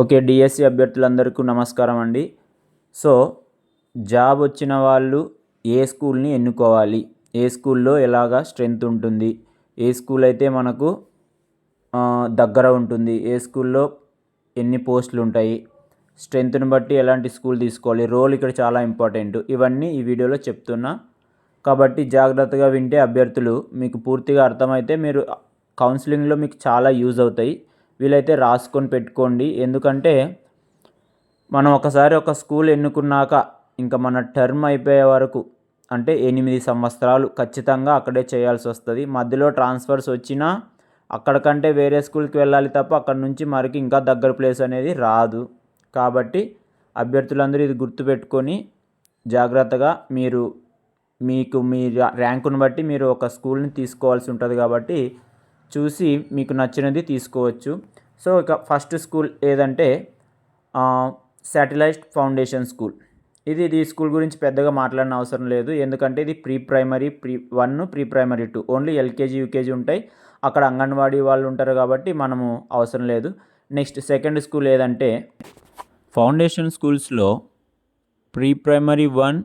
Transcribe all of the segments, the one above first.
Okay DSC అభ్యర్థులందరికీ నమస్కారం అండి. So job వచ్చిన వాళ్ళు ఏ స్కూల్ని ఎన్నుకోవాలి? ఏ స్కూల్లో ఎలాగా స్ట్రెంత్ ఉంటుంది? ఏ స్కూల్ అయితే మనకు దగ్గర ఉంటుంది ఏ స్కూల్లో ఎన్ని పోస్టులు ఉంటాయి? స్ట్రెంత్ని బట్టి ఎలాంటి స్కూల్ తీసుకోవాలి? రోల్ ఇక్కడ చాలా ఇంపార్టెంట్. ఇవన్నీ ఈ వీడియోలో చెప్తున్నా. కాబట్టి జాగ్రత్తగా వింటే అభ్యర్థులు మీకు పూర్తిగా అర్థమైతే మీరు కౌన్సిలింగ్లో మీకు చాలా యూజ్ అవుతాయి. వీలైతే రాసుకొని పెట్టుకోండి. ఎందుకంటే మనం ఒకసారి ఒక స్కూల్ ఎన్నుకున్నాక ఇంకా మన టర్మ్ అయిపోయే వరకు అంటే ఎనిమిది సంవత్సరాలు ఖచ్చితంగా అక్కడే చేయాల్సి వస్తుంది. మధ్యలో ట్రాన్స్ఫర్స్ వచ్చినా అక్కడికంటే వేరే స్కూల్కి వెళ్ళాలి తప్ప అక్కడ నుంచి మరికి ఇంకా దగ్గర ప్లేస్ అనేది రాదు. కాబట్టి అభ్యర్థులందరూ ఇది గుర్తుపెట్టుకొని జాగ్రత్తగా మీరు మీకు మీ ర్యాంకును బట్టి మీరు ఒక స్కూల్ని తీసుకోవాల్సి ఉంటుంది కాబట్టి చూసి మీకు నచ్చినది తీసుకోవచ్చు. సో ఇక ఫస్ట్ స్కూల్ ఏదంటే శాటిలైట్ ఫౌండేషన్ స్కూల్ ఇది ఇది ఈ స్కూల్ గురించి పెద్దగా మాట్లాడిన అవసరం లేదు. ఎందుకంటే ఇది pre primary pre one pre primary two. Only LKG UKG ఉంటాయి. అక్కడ అంగన్వాడీ వాళ్ళు ఉంటారు కాబట్టి మనము అవసరం లేదు. నెక్స్ట్ సెకండ్ స్కూల్ ఏదంటే ఫౌండేషన్ స్కూల్స్లో ప్రీ ప్రైమరీ వన్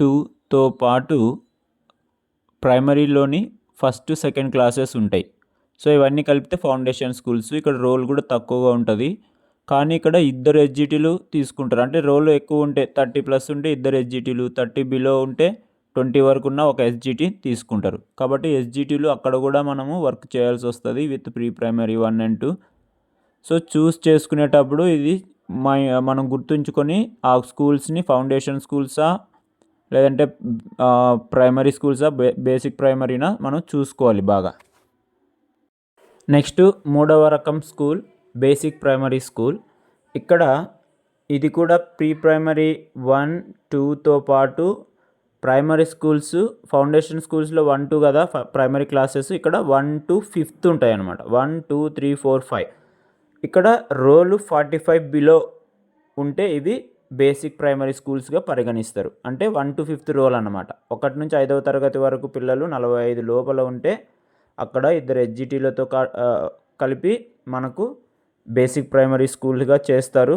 టూతో పాటు ప్రైమరీలోని ఫస్ట్ సెకండ్ క్లాసెస్ ఉంటాయి. సో ఇవన్నీ కలిపితే ఫౌండేషన్ స్కూల్స్ ఇక్కడ రోల్ కూడా తక్కువగా ఉంటుంది. కానీ ఇక్కడ ఇద్దరు ఎస్జిటీలు తీసుకుంటారు. అంటే రోల్ ఎక్కువ ఉంటే థర్టీ ప్లస్ ఉంటే ఇద్దరు ఎస్జిటీలు థర్టీ బిలో ఉంటే ట్వంటీ వరకు ఉన్న ఒక ఎస్జిటి తీసుకుంటారు. కాబట్టి ఎస్జిటీలు అక్కడ కూడా మనము వర్క్ చేయాల్సి వస్తుంది with pre primary one and two. So choose చేసుకునేటప్పుడు ఇది మనం గుర్తుంచుకొని ఆ స్కూల్స్ని ఫౌండేషన్ స్కూల్సా లేదంటే ప్రైమరీ స్కూల్సా బేసిక్ ప్రైమరీనా మనం చూసుకోవాలి బాగా. నెక్స్ట్ మూడవ రకం స్కూల్ బేసిక్ ప్రైమరీ స్కూల్. ఇక్కడ ఇది కూడా ప్రీ ప్రైమరీ వన్ టూతో పాటు ప్రైమరీ స్కూల్స్ ఫౌండేషన్ స్కూల్స్లో వన్ టూ కదా ఫ- ప్రైమరీ క్లాసెస్. ఇక్కడ వన్ టు ఫిఫ్త్ ఉంటాయి అన్నమాట one two three four five. ఇక్కడ రోలు ఫార్టీ ఫైవ్ బిలో ఉంటే ఇవి బేసిక్ ప్రైమరీ స్కూల్స్గా పరిగణిస్తారు. అంటే వన్ టు ఫిఫ్త్ రోల్ అన్నమాట ఒకటి నుంచి ఐదవ తరగతి వరకు పిల్లలు నలభై ఐదు లోపల ఉంటే అక్కడ ఇద్దరు ఎస్జిటీలతో కలిపి మనకు బేసిక్ ప్రైమరీ స్కూల్గా చేస్తారు.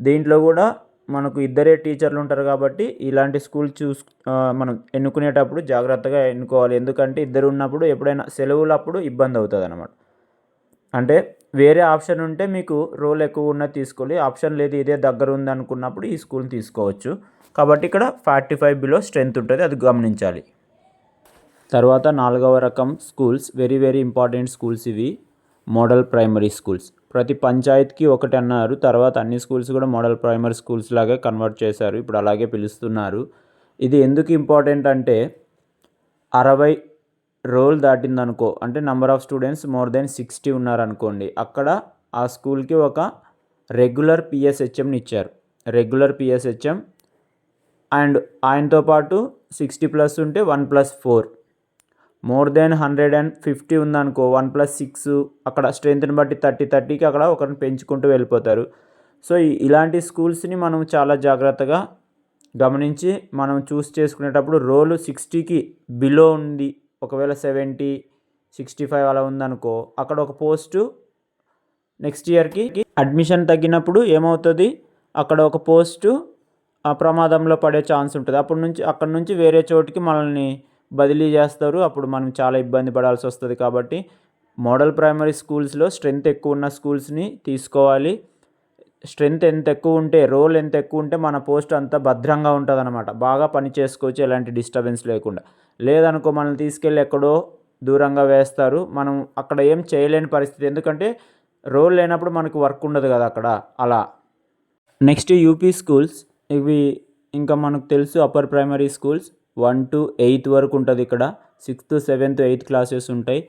దీంట్లో కూడా మనకు ఇద్దరే టీచర్లు ఉంటారు కాబట్టి ఇలాంటి స్కూల్ చూస్ మనం ఎన్నుకునేటప్పుడు జాగ్రత్తగా ఎన్నుకోవాలి. ఎందుకంటే ఇద్దరు ఉన్నప్పుడు ఎప్పుడైనా సెలవులప్పుడు ఇబ్బంది అవుతుంది అనమాట అంటే వేరే ఆప్షన్ ఉంటే మీకు రోల్ ఎక్కువ ఉన్నది తీసుకోవాలి. ఆప్షన్ లేదు ఇదే దగ్గర ఉంది అనుకున్నప్పుడు ఈ స్కూల్ తీసుకోవచ్చు. కాబట్టి ఇక్కడ ఫార్టీ ఫైవ్ బిలో స్ట్రెంత్ ఉంటుంది. అది గమనించాలి. తర్వాత నాలుగవ రకం schools very very important schools ఇవి. Model primary schools. ప్రతి పంచాయత్కి ఒకటి అన్నారు తర్వాత అన్ని స్కూల్స్ కూడా మోడల్ ప్రైమరీ స్కూల్స్ లాగా కన్వర్ట్ చేశారు ఇప్పుడు అలాగే పిలుస్తున్నారు. ఇది ఎందుకు ఇంపార్టెంట్ అంటే అరవై రోల్ దాటిందనుకో అంటే number of students more than sixty ఉన్నారనుకోండి అక్కడ ఆ స్కూల్కి ఒక రెగ్యులర్ పిఎస్హెచ్ఎంని ఇచ్చారు. రెగ్యులర్ పిఎస్హెచ్ఎం అండ్ ఆయనతో పాటు సిక్స్టీ ప్లస్ ఉంటే one plus four more than hundred and fifty ఉందనుకో వన్ ప్లస్ సిక్స్ అక్కడ స్ట్రెంత్ని బట్టి థర్టీ థర్టీకి అక్కడ ఒకరిని పెంచుకుంటూ వెళ్ళిపోతారు. సో ఇలాంటి స్కూల్స్ని మనం చాలా జాగ్రత్తగా గమనించి మనం చూస్ చేసుకునేటప్పుడు రోలు సిక్స్టీకి బిలో ఉంది. ఒకవేళ సెవెంటీ సిక్స్టీ ఫైవ్ అలా ఉందనుకో అక్కడ ఒక పోస్టు నెక్స్ట్ ఇయర్కి అడ్మిషన్ తగ్గినప్పుడు ఏమవుతుంది? అక్కడ ఒక పోస్టు ఆ ప్రమాదంలో పడే ఛాన్స్ ఉంటుంది. అప్పటి నుంచి అక్కడ నుంచి వేరే చోటికి మనల్ని బదిలీ చేస్తారు. అప్పుడు మనం చాలా ఇబ్బంది పడాల్సి వస్తుంది కాబట్టి మోడల్ ప్రైమరీ స్కూల్స్లో స్ట్రెంత్ ఎక్కువ ఉన్న స్కూల్స్ని తీసుకోవాలి. స్ట్రెంత్ ఎంత ఎక్కువ ఉంటే రోల్ ఎంత ఎక్కువ ఉంటే మన పోస్ట్ అంత భద్రంగా ఉంటుంది అనమాట బాగా పని చేసుకోవచ్చు ఎలాంటి డిస్టర్బెన్స్ లేకుండా. లేదనుకో మనల్ని తీసుకెళ్ళి ఎక్కడో దూరంగా వేస్తారు. మనం అక్కడ ఏం చేయలేని పరిస్థితి. ఎందుకంటే రోల్ లేనప్పుడు మనకు వర్క్ ఉండదు కదా అక్కడ అలా. నెక్స్ట్ యూపీ స్కూల్స్ ఇవి ఇంకా మనకు తెలుసు upper primary schools. One to eighth వరకు ఉంటుంది ఇక్కడ. సిక్స్త్ సెవెంత్ ఎయిత్ క్లాసెస్ ఉంటాయి.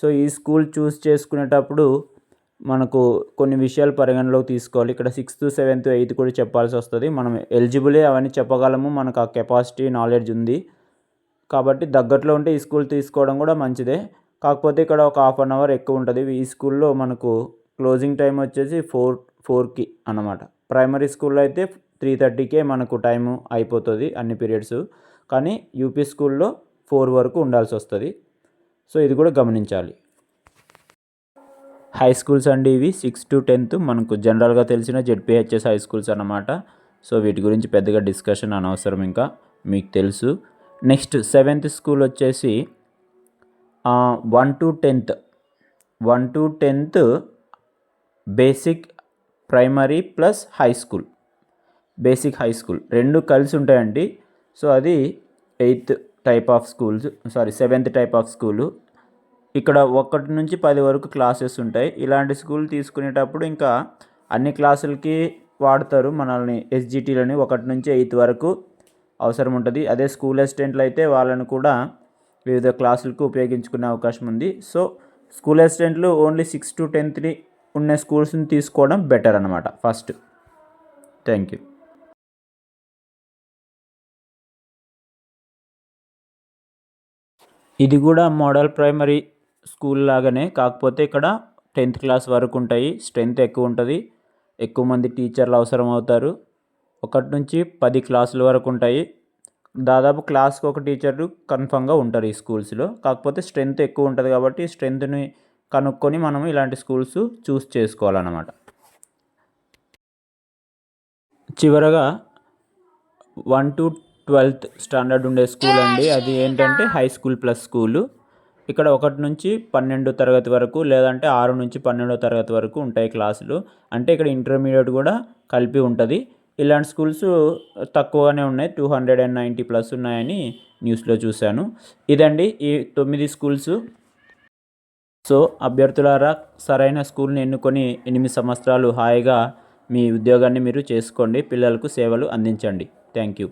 సో ఈ స్కూల్ చూస్ చేసుకునేటప్పుడు మనకు కొన్ని విషయాలు పరిగణలోకి తీసుకోవాలి. ఇక్కడ సిక్స్త్ సెవెంత్ ఎయిత్ కూడా చెప్పాల్సి వస్తుంది. మనం ఎలిజిబులే అవన్నీ చెప్పగలము. మనకు ఆ కెపాసిటీ నాలెడ్జ్ ఉంది. కాబట్టి దగ్గరలో ఉంటే ఈ స్కూల్ తీసుకోవడం కూడా మంచిదే. కాకపోతే ఇక్కడ ఒక హాఫ్ అన్ అవర్ ఎక్కువ ఉంటుంది. ఈ స్కూల్లో మనకు క్లోజింగ్ టైం వచ్చేసి ఫోర్ ఫోర్కి అన్నమాట. ప్రైమరీ స్కూల్లో అయితే త్రీ థర్టీకే మనకు టైము అయిపోతుంది అన్ని పీరియడ్స్. కానీ యూపీ స్కూల్లో ఫోర్ వరకు ఉండాల్సి వస్తుంది. సో ఇది కూడా గమనించాలి. హై స్కూల్స్ అండి ఇవి. సిక్స్ టు టెన్త్ మనకు జనరల్గా తెలిసిన జెడ్పిహెచ్ఎస్ హై స్కూల్స్ అన్నమాట. సో వీటి గురించి పెద్దగా డిస్కషన్ అనవసరం ఇంకా మీకు తెలుసు. నెక్స్ట్ సెవెంత్ స్కూల్ వచ్చేసి one to tenth. One to tenth basic primary plus high school. Basic high school. రెండు కలిసి ఉంటాయండి. సో అది eighth type of schools sorry seventh type of school. ఇక్కడ ఒకటి నుంచి పది వరకు క్లాసెస్ ఉంటాయి. ఇలాంటి స్కూల్ తీసుకునేటప్పుడు ఇంకా అన్ని క్లాసులకి వాడతారు మనల్ని ఎస్జిటీలని. ఒకటి నుంచి ఎయిత్ వరకు అవసరం ఉంటుంది. అదే స్కూల్ అసిస్టెంట్లు అయితే వాళ్ళని కూడా వివిధ క్లాసులకు ఉపయోగించుకునే అవకాశం ఉంది. సో స్కూల్ అసిస్టెంట్లు ఓన్లీ సిక్స్ టు టెన్త్ని ఉన్న స్కూల్స్ని తీసుకోవడం బెటర్ అనమాట ఫస్ట్. Thank you. ఇది కూడా మోడల్ ప్రైమరీ స్కూల్ లాగానే కాకపోతే ఇక్కడ టెన్త్ క్లాస్ వరకు ఉంటాయి. స్ట్రెంత్ ఎక్కువ ఉంటుంది. ఎక్కువ మంది టీచర్లు అవసరం అవుతారు. ఒకటి నుంచి పది క్లాసుల వరకు ఉంటాయి. దాదాపు క్లాస్కి ఒక టీచర్లు కన్ఫామ్గా ఉంటారు ఈ స్కూల్స్లో. కాకపోతే స్ట్రెంత్ ఎక్కువ ఉంటుంది కాబట్టి స్ట్రెంత్ని కనుక్కొని మనం ఇలాంటి స్కూల్స్ చూస్ చేసుకోవాలన్నమాట. చివరగా వన్ టు ట్వెల్త్ స్టాండర్డ్ ఉండే స్కూల్ అండి. అది ఏంటంటే హై స్కూల్ ప్లస్ స్కూలు. ఇక్కడ ఒకటి నుంచి పన్నెండు తరగతి వరకు లేదంటే ఆరు నుంచి పన్నెండో తరగతి వరకు ఉంటాయి క్లాసులు. అంటే ఇక్కడ ఇంటర్మీడియట్ కూడా కలిపి ఉంటుంది. ఇలాంటి స్కూల్స్ తక్కువగానే ఉన్నాయి. Two hundred and ninety plus ఉన్నాయని న్యూస్లో చూశాను. ఇదండి ఈ తొమ్మిది స్కూల్స్. సో అభ్యర్థులారా సరైన స్కూల్ని ఎన్నుకొని ఎనిమిది సంవత్సరాలు హాయిగా మీ ఉద్యోగాన్ని మీరు చేసుకోండి. పిల్లలకు సేవలు అందించండి. Thank you.